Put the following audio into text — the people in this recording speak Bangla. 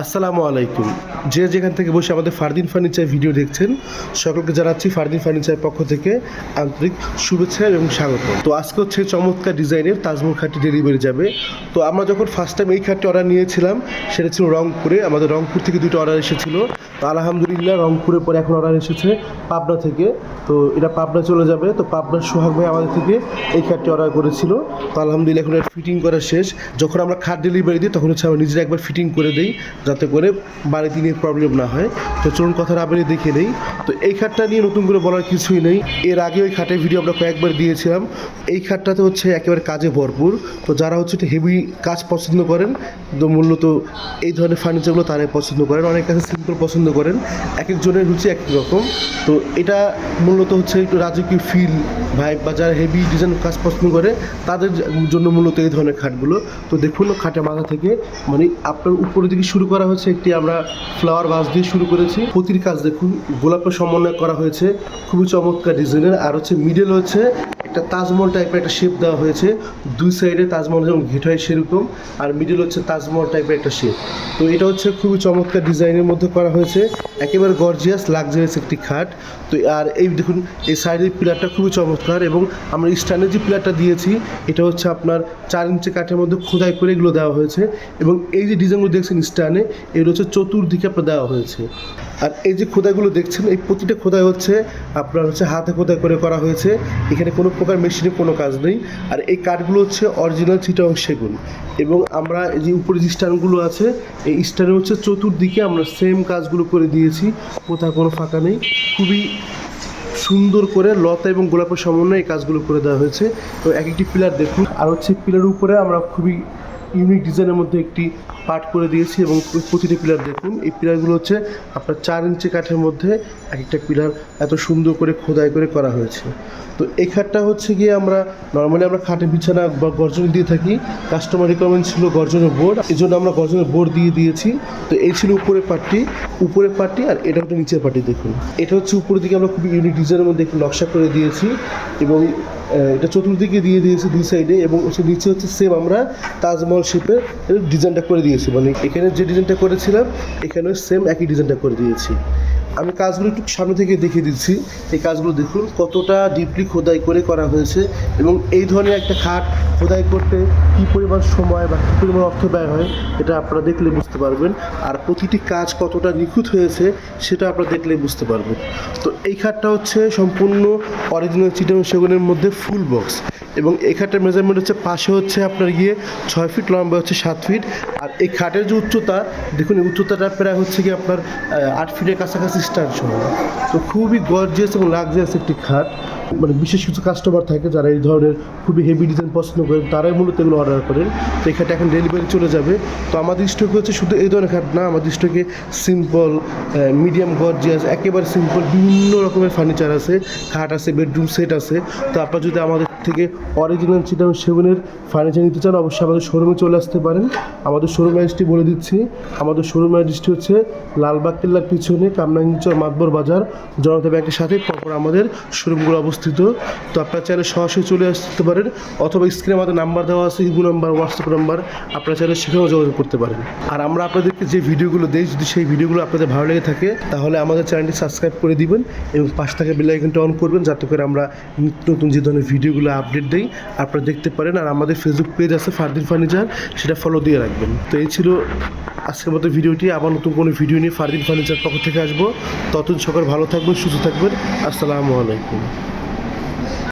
আসসালামু আলাইকুম। যে যেখান থেকে বসে আমাদের ফারদিন ফার্নিচার ভিডিও দেখছেন, সকলকে জানাচ্ছি ফারদিন ফার্নিচার পক্ষ থেকে আন্তরিক শুভেচ্ছা এবং স্বাগত। তো আজকে হচ্ছে চমৎকার ডিজাইনের তাজমহল খাটটি ডেলিভারি যাবে। তো আমরা যখন ফার্স্ট টাইম এই খাটটি অর্ডার নিয়েছিলাম, সেটা ছিল রংপুরে, আমাদের রংপুর থেকে দুটো অর্ডার এসেছিল। তো আলহামদুলিল্লাহ রংপুরের পরে এখন অর্ডার এসেছে পাবনা থেকে। তো এটা পাবনা চলে যাবে। তো পাবনার সোহাগ ভাই আমাদের থেকে এই খাটটি অর্ডার করেছিল। তো আলহামদুলিল্লাহ এখন ফিটিং করা শেষ। যখন আমরা খাট ডেলিভারি দিই, তখন হচ্ছে আমরা নিজেরা একবার ফিটিং করে দিই। যাতে করে বাড়িতে নিয়ে প্রবলেম না হয়। তো চলুন কথাটা আপনি দেখে নেই। তো এই খাটটা নিয়ে নতুন করে বলার কিছুই নেই। এর আগে ওই খাটের ভিডিও আমরা কয়েকবার দিয়েছিলাম। এই খাটটাতে হচ্ছে একেবারে কাজে ভরপুর। তো যারা হচ্ছে একটু হেভি কাজ পছন্দ করেন, তো মূলত এই ধরনের ফার্নিচারগুলো তারাই পছন্দ করেন। অনেক কাছে সিম্পল পছন্দ করেন। এক একজনের রুচি এক রকম। তো এটা মূলত হচ্ছে একটু রাজকীয় ফিল ভাইব বা যারা হেভি ডিজাইন কাজ পছন্দ করে, তাদের জন্য মূলত এই ধরনের খাটগুলো। তো দেখুন খাটের মাথা থেকে মানে আপনার উপরের দিকে শুরু করা হয়েছে একটি আমরা ফ্লাওয়ার বাস দিয়ে শুরু করেছি। প্রতির কাজ দেখুন, গোলাপের সমন্বয় করা হয়েছে। খুবই চমৎকার ডিজাইনের আর হচ্ছে মিডল হচ্ছে একটা তাজমহল টাইপের একটা শেপ দেওয়া হয়েছে। দুই সাইডে তাজমহল যেমন ঘেট হয় সেরকম, আর মিডিল হচ্ছে তাজমহল টাইপের একটা শেপ তো এটা হচ্ছে খুবই চমৎকার ডিজাইনের মধ্যে করা হয়েছে। একেবারে গর্জিয়াস লাক্সারিয়াস একটি খাট। তো আর এই দেখুন, এই সাইডের পিলারটা খুবই চমৎকার এবং আমরা স্ট্যান্ডের যে পিলারটা দিয়েছি, এটা হচ্ছে আপনার চার ইঞ্চি কাঠের মধ্যে খোদাই করে এগুলো দেওয়া হয়েছে। এবং এই যে ডিজাইনগুলো দেখছেন স্ট্যান্ডে এগুলো হচ্ছে চতুর্দিকে আপনার দেওয়া হয়েছে। আর এই যে খোদাইগুলো দেখছেন, এই প্রতিটা খোদাই হচ্ছে আপনার হচ্ছে হাতে খোদাই করে করা হয়েছে। এখানে কোনো প্রকার মেশিনে কোনো কাজ নেই। আর এই কাঠগুলো হচ্ছে অরিজিনাল চিটাং সেগুন এবং আমরা যে উপরে যে স্ট্যান্ডগুলো আছে, এই স্ট্যান্ডে হচ্ছে চতুর্দিকে আমরা সেম কাজগুলো করে দিয়েছি। কোথাও কোনো ফাঁকা নেই। খুবই সুন্দর করে লতা এবং গোলাপের সমন্বয়ে এই কাজগুলো করে দেওয়া হয়েছে। তো এক একটি পিলার দেখুন। আর হচ্ছে পিলারের উপরে আমরা খুবই ইউনিক ডিজাইনের মধ্যে একটি পার্ট করে দিয়েছি এবং প্রতিটি পিলার দেখুন, এই পিলারগুলো হচ্ছে আপনার চার ইঞ্চি কাঠের মধ্যে এক একটা পিলার এত সুন্দর করে খোদাই করে করা হয়েছে। তো এই খাটটা হচ্ছে গিয়ে আমরা নর্মালি আমরা খাটের বিছানা বা গর্জন দিয়ে থাকি কাস্টমার রিকোয়ারমেন্ট ছিল গর্জনের বোর্ড এই জন্য আমরা গর্জনের বোর্ড দিয়ে দিয়েছি। তো এই ছিল উপরের পার্টটি উপরের পার্টটি আর এটা হচ্ছে নিচের পার্টি দেখুন। এটা হচ্ছে উপরের দিকে আমরা খুবই ইউনিক ডিজাইনের মধ্যে একটু নকশা করে দিয়েছি এবং এটা চতুর্দিকে দিয়ে দিয়েছি দুই সাইডে এবং নিচে হচ্ছে সেম আমরা তাজমহল শেপের ডিজাইনটা করে দিয়েছি। মানে এখানে যে ডিজাইনটা করেছিলাম এখানে সেম একই ডিজাইনটা করে দিয়েছি। আমি কাজগুলো একটু সামনে থেকে দেখিয়ে দিচ্ছি। এই কাজগুলো দেখুন, কতটা ডিপলি খোদাই করে করা হয়েছে এবং এই ধরনের একটা খাট খোদাই করতে কী পরিমাণ সময় বা কী পরিমাণ অর্থ ব্যয় হয়, এটা আপনারা দেখলে বুঝতে পারবেন। আর প্রতিটি কাজ কতটা নিখুঁত হয়েছে, সেটা আপনারা দেখলে বুঝতে পারবেন। তো এই খাটটা হচ্ছে সম্পূর্ণ অরিজিনাল চিটাং সেগুনের মধ্যে ফুল বক্স এবং এই খাটের মেজারমেন্ট হচ্ছে পাশে হচ্ছে আপনার গিয়ে ছয় ফিট লম্বা হচ্ছে সাত ফিট আর এই খাটের যে উচ্চতা, দেখুন এই উচ্চতাটা প্রায় হচ্ছে কি আপনার আট ফিটের কাছাকাছি স্টার্ট সহ তো খুবই গর্জিয়াস এবং লাগজিয়াস একটি খাট। মানে বিশেষ কিছু কাস্টমার থাকে যারা এই ধরনের খুবই হেভি ডিজাইন পছন্দ করেন তারাই মূলত এগুলো অর্ডার করেন। তো এই খাটটা এখন ডেলিভারি চলে যাবে। তো আমাদের স্টকে হচ্ছে শুধু এই ধরনের খাট না, আমাদের স্টকে সিম্পল মিডিয়াম গর্জিয়াস একেবারে সিম্পল বিভিন্ন রকমের ফার্নিচার আছে, খাট আছে বেডরুম সেট আছে। তো আপনারা যদি আমাদের থেকে অরিজিনাল চিটাং সেগুনের ফার্নিচার নিতে চান, অবশ্যই আমাদের শোরুমে চলে আসতে পারেন। আমাদের শোরুম অ্যাড্রেসটি বলে দিচ্ছি। আমাদের শোরুম অ্যাড্রেসটি হচ্ছে লালবাগ কেল্লার পিছনে কামরাঙ্গিচর মাতবর বাজার। জনতা ব্যাংকের সাথে তারপর আমাদের শোরুমগুলো অবস্থিত। তো আপনারা চাইলে সরাসরি চলে আসতে পারেন, অথবা স্ক্রিনে আমাদের নাম্বার দেওয়া আছে ইবু নাম্বার হোয়াটসঅ্যাপ নাম্বার আপনারা চাইলে সেখানেও যোগাযোগ করতে পারেন। আর আমরা আপনাদেরকে যে ভিডিওগুলো দিই, যদি সেই ভিডিওগুলো আপনাদের ভালো লেগে থাকে, তাহলে আমাদের চ্যানেলটি সাবস্ক্রাইব করে দিবেন এবং পাশ থেকে বেল আইকনটা অন করবেন, যাতে করে আমরা নিত্য নতুন যে ধরনের ভিডিওগুলো আপডেট দিই, আপনারা দেখতে পারেন। আর আমাদের ফেসবুক পেজ আছে, ফারদিন ফার্নিচার, সেটা ফলো দিয়ে রাখবেন। তো এই ছিল আজকের মতো ভিডিওটি। আবার নতুন কোনো ভিডিও নিয়ে ফারদিন ফার্নিচার পক্ষ থেকে আসব। ততদিন সকাল ভালো থাকবেন, সুস্থ থাকবেন। আসসালামু আলাইকুম।